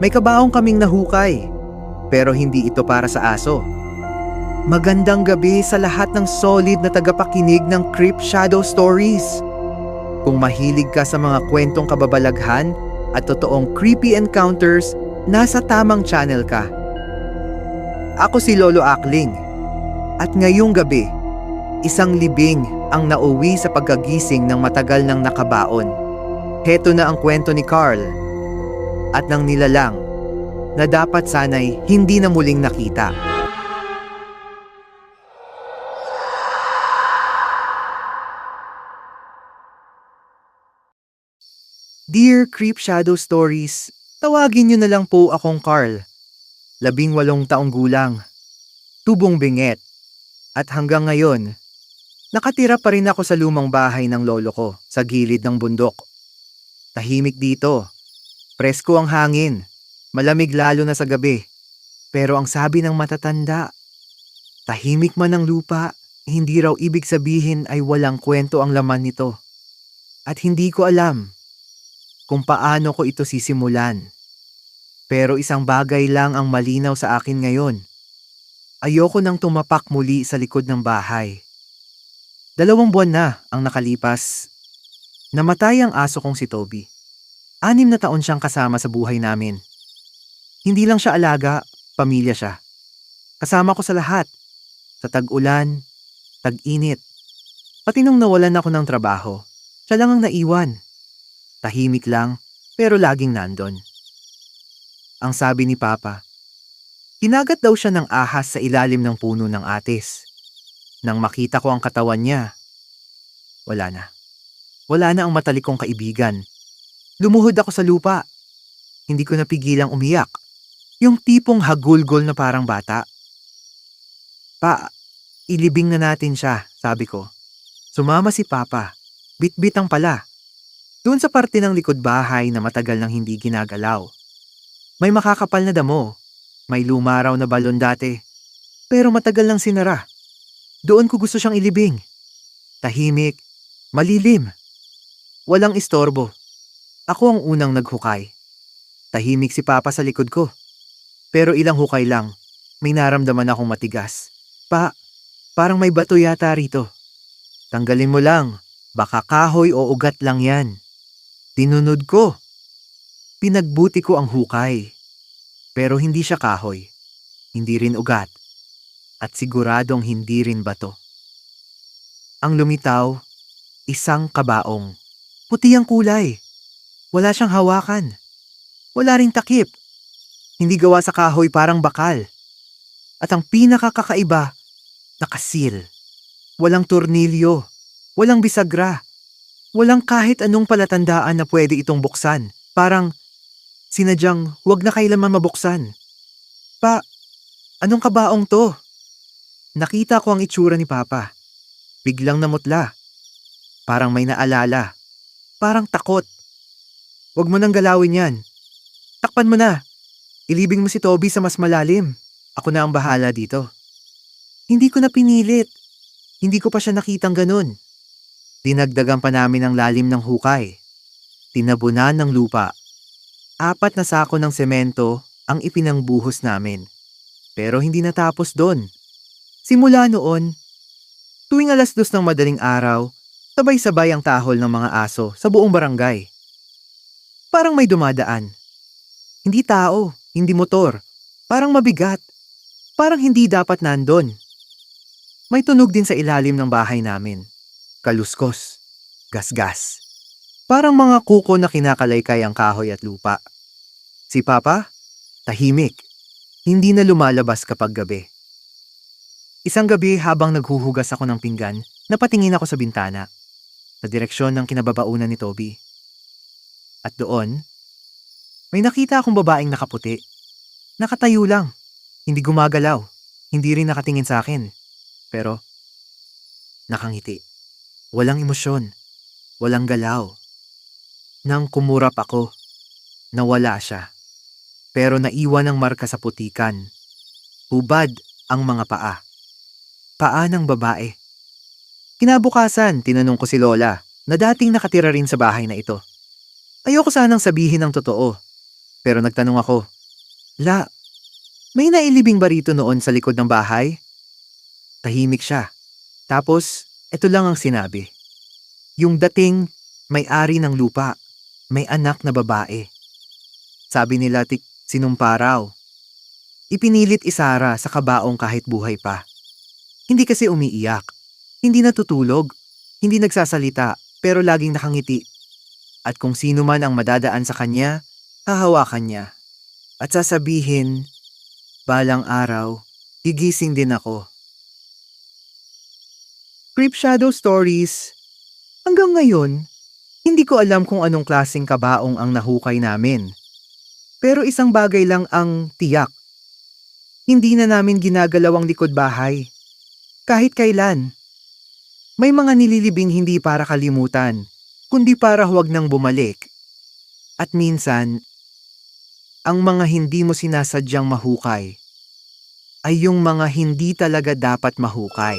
May kabaong kaming nahukay, pero hindi ito para sa aso. Magandang gabi sa lahat ng solid na tagapakinig ng Creep Shadow Stories. Kung mahilig ka sa mga kwentong kababalaghan at totoong creepy encounters, nasa tamang channel ka. Ako si Lolo Akling. At ngayong gabi, isang libing ang nauwi sa pagkagising ng matagal ng nakabaon. Heto na ang kwento ni Carl at ng nilalang na dapat sanay hindi na muling nakita. Dear Creep Shadow Stories, tawagin niyo na lang po akong Carl. Labing walong taong gulang. Tubong binget. At hanggang ngayon, nakatira pa rin ako sa lumang bahay ng lolo ko sa gilid ng bundok. Tahimik dito. Presko ang hangin. Malamig lalo na sa gabi. Pero ang sabi ng matatanda, tahimik man ang lupa, hindi raw ibig sabihin ay walang kwento ang laman nito. At hindi ko alam kung paano ko ito sisimulan. Pero isang bagay lang ang malinaw sa akin ngayon. Ayoko nang tumapak muli sa likod ng bahay. Dalawang buwan na ang nakalipas. Namatay ang aso kong si Toby. Anim na taon siyang kasama sa buhay namin. Hindi lang siya alaga, pamilya siya. Kasama ko sa lahat. Sa tag-ulan, tag-init. Pati nung nawalan ako ng trabaho, siya lang ang naiwan. Tahimik lang, pero laging nandon. Ang sabi ni Papa, kinagat daw siya ng ahas sa ilalim ng puno ng atis. Nang makita ko ang katawan niya, wala na. Wala na ang matalikong kaibigan. Lumuhod ako sa lupa. Hindi ko napigilang umiyak. Yung tipong hagulgol na parang bata. Pa, ilibing na natin siya, sabi ko. Sumama si Papa. Bitbitang pala. Doon sa parte ng likod bahay na matagal nang hindi ginagalaw. May makakapal na damo. May lumaraw na balon dati. Pero matagal lang sinara. Doon ko gusto siyang ilibing. Tahimik. Malilim. Walang istorbo. Ako ang unang naghukay. Tahimik si Papa sa likod ko. Pero ilang hukay lang. May naramdaman akong matigas. Pa, parang may bato yata rito. Tanggalin mo lang. Baka kahoy o ugat lang yan. Tinunod ko. Pinagbuti ko ang hukay. Pero hindi siya kahoy. Hindi rin ugat. At siguradong hindi rin bato. Ang lumitaw, isang kabaong. Puti ang kulay. Wala siyang hawakan. Wala ring takip. Hindi gawa sa kahoy parang bakal. At ang pinakakakaiba, nakasil. Walang tornilyo. Walang bisagra. Walang kahit anong palatandaan na pwede itong buksan. Parang sinadyang wag na kailanman mabuksan. Pa, anong kabaong to? Nakita ko ang itsura ni Papa. Biglang namutla. Parang may naalala. Parang takot. Huwag mo nang galawin yan. Takpan mo na. Ilibing mo si Toby sa mas malalim. Ako na ang bahala dito. Hindi ko na pinilit. Hindi ko pa siya nakitang ganun. Dinagdagan pa namin ang lalim ng hukay. Tinabunan ng lupa. Apat na sako ng semento ang ipinangbuhos namin. Pero hindi natapos doon. Simula noon, tuwing alas dos ng madaling araw, sabay-sabay ang tahol ng mga aso sa buong barangay. Parang may dumadaan. Hindi tao, hindi motor. Parang mabigat. Parang hindi dapat nandon. May tunog din sa ilalim ng bahay namin kaluskos, gasgas. Parang mga kuko na kinakalaykay ang kahoy at lupa. Si Papa, tahimik. Hindi na lumalabas kapag gabi. Isang gabi habang naghuhugas ako ng pinggan, napatingin ako sa bintana, sa direksyon ng kinababaunan ni Toby. At doon, may nakita akong babaeng nakaputi. Nakatayo lang, hindi gumagalaw, hindi rin nakatingin sa akin. Pero, nakangiti. Walang emosyon. Walang galaw. Nang kumurap ako, nawala siya. Pero naiwan ang marka sa putikan. Hubad ang mga paa. Paa ng babae. Kinabukasan, tinanong ko si Lola na dating nakatira rin sa bahay na ito. Ayoko sanang sabihin ng totoo. Pero nagtanong ako, La, may nailibing ba rito noon sa likod ng bahay? Tahimik siya. Tapos, ito lang ang sinabi. Yung dating may-ari ng lupa, may anak na babae. Sabi nila tik sinumpa raw. Ipinilit isara sa kabaong kahit buhay pa. Hindi kasi umiiyak. Hindi natutulog. Hindi nagsasalita, pero laging nakangiti. At kung sino man ang madadaan sa kanya, hahawakan niya. At sasabihin, balang araw, gigising din ako. Creep Shadow Stories Hanggang ngayon, hindi ko alam kung anong klaseng kabaong ang nahukay namin. Pero isang bagay lang ang tiyak. Hindi na namin ginagalaw ang likod bahay. Kahit kailan. May mga nililibing hindi para kalimutan, kundi para huwag nang bumalik. At minsan, ang mga hindi mo sinasadyang mahukay ay yung mga hindi talaga dapat mahukay.